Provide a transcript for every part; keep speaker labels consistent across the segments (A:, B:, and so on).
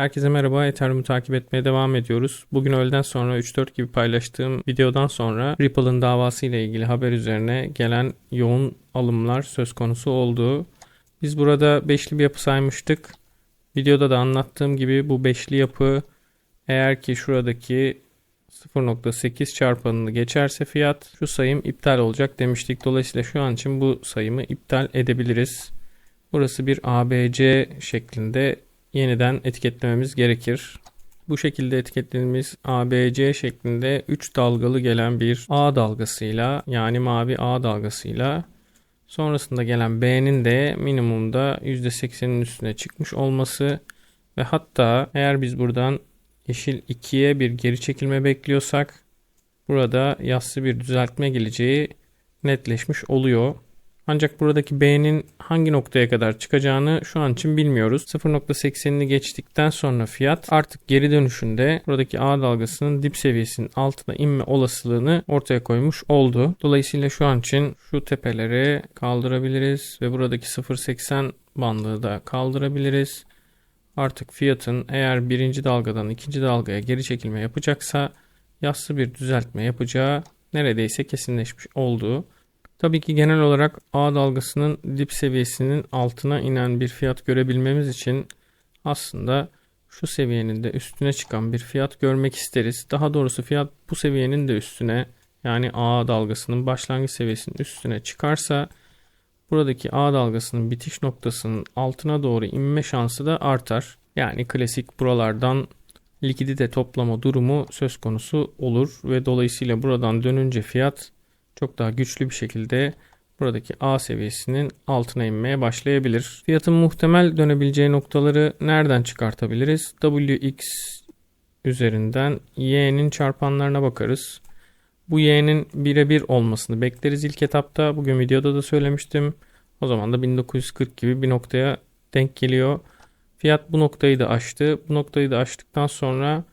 A: Herkese merhaba. Ethereum'u takip etmeye devam ediyoruz. Bugün öğleden sonra 3-4 gibi paylaştığım videodan sonra Ripple'ın davası ile ilgili haber üzerine gelen yoğun alımlar söz konusu oldu. Biz burada beşli bir yapı saymıştık. Videoda da anlattığım gibi bu beşli yapı eğer ki şuradaki 0.8 çarpanını geçerse fiyat şu sayım iptal olacak demiştik. Dolayısıyla şu an için bu sayımı iptal edebiliriz. Burası bir ABC şeklinde yeniden etiketlememiz gerekir. Bu şekilde etiketlediğimiz ABC şeklinde 3 dalgalı gelen bir A dalgasıyla yani mavi A dalgasıyla sonrasında gelen B'nin de minimumda %80'in üstüne çıkmış olması ve hatta eğer biz buradan yeşil 2'ye bir geri çekilme bekliyorsak burada yassı bir düzeltme geleceği netleşmiş oluyor. Ancak buradaki B'nin hangi noktaya kadar çıkacağını şu an için bilmiyoruz. 0.80'ini geçtikten sonra fiyat artık geri dönüşünde buradaki A dalgasının dip seviyesinin altına inme olasılığını ortaya koymuş oldu. Dolayısıyla şu an için şu tepeleri kaldırabiliriz ve buradaki 0.80 bandı da kaldırabiliriz. Artık fiyatın eğer birinci dalgadan ikinci dalgaya geri çekilme yapacaksa yassı bir düzeltme yapacağı neredeyse kesinleşmiş olduğu. Tabii ki genel olarak A dalgasının dip seviyesinin altına inen bir fiyat görebilmemiz için aslında şu seviyenin de üstüne çıkan bir fiyat görmek isteriz. Daha doğrusu fiyat bu seviyenin de üstüne yani A dalgasının başlangıç seviyesinin üstüne çıkarsa buradaki A dalgasının bitiş noktasının altına doğru inme şansı da artar. Yani klasik buralardan likidite toplama durumu söz konusu olur ve dolayısıyla buradan dönünce fiyat çok daha güçlü bir şekilde buradaki A seviyesinin altına inmeye başlayabilir. Fiyatın muhtemel dönebileceği noktaları nereden çıkartabiliriz? WX üzerinden Y'nin çarpanlarına bakarız. Bu Y'nin birebir olmasını bekleriz ilk etapta. Bugün videoda da söylemiştim. O zaman da 1940 gibi bir noktaya denk geliyor. Fiyat bu noktayı da aştı. Bu noktayı da aştıktan sonra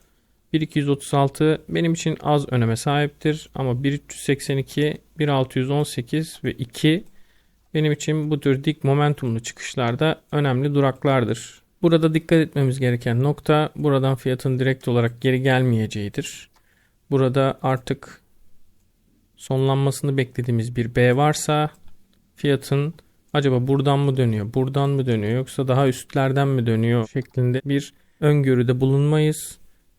A: 1236 benim için az öneme sahiptir ama 1382, 1618 ve 2 benim için bu tür dik momentumlu çıkışlarda önemli duraklardır. Burada dikkat etmemiz gereken nokta buradan fiyatın direkt olarak geri gelmeyeceğidir. Burada artık sonlanmasını beklediğimiz bir B varsa fiyatın acaba buradan mı dönüyor, buradan mı dönüyor yoksa daha üstlerden mi dönüyor şeklinde bir öngörüde bulunmayız.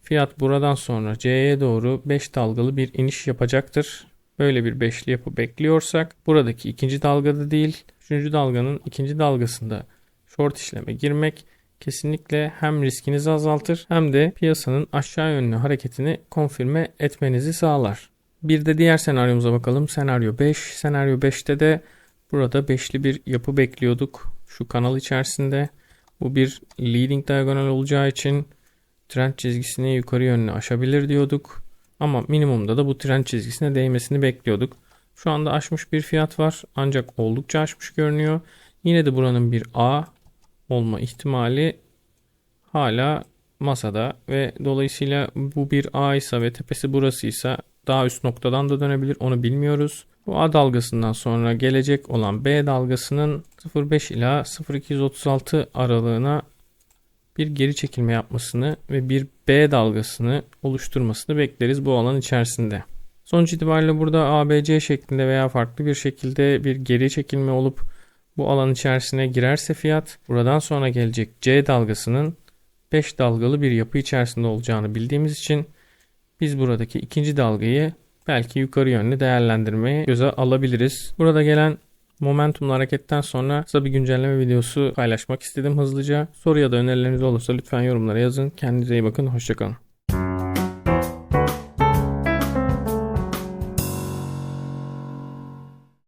A: Fiyat buradan sonra C'ye doğru 5 dalgalı bir iniş yapacaktır. Böyle bir beşli yapı bekliyorsak buradaki ikinci dalgada değil, üçüncü dalganın ikinci dalgasında short işleme girmek kesinlikle hem riskinizi azaltır hem de piyasanın aşağı yönlü hareketini konfirme etmenizi sağlar. Bir de diğer senaryomuza bakalım. Senaryo 5. Senaryo 5'te de burada beşli bir yapı bekliyorduk şu kanal içerisinde. Bu bir leading diagonal olacağı için trend çizgisini yukarı yönlü aşabilir diyorduk. Ama minimumda da bu trend çizgisine değmesini bekliyorduk. Şu anda aşmış bir fiyat var ancak oldukça aşmış görünüyor. Yine de buranın bir A olma ihtimali hala masada ve dolayısıyla bu bir A ise ve tepesi burasıysa daha üst noktadan da dönebilir onu bilmiyoruz. Bu A dalgasından sonra gelecek olan B dalgasının 0.5 ila 0.236 aralığına bir geri çekilme yapmasını ve bir B dalgasını oluşturmasını bekleriz bu alan içerisinde. Sonuç itibariyle burada ABC şeklinde veya farklı bir şekilde bir geri çekilme olup bu alan içerisine girerse fiyat buradan sonra gelecek C dalgasının 5 dalgalı bir yapı içerisinde olacağını bildiğimiz için biz buradaki ikinci dalgayı belki yukarı yönlü değerlendirmeye göze alabiliriz. Burada gelen Momentumlu hareketten sonra kısa bir güncelleme videosu paylaşmak istedim hızlıca. Soru ya da önerileriniz olursa lütfen yorumlara yazın. Kendinize iyi bakın. Hoşçakalın.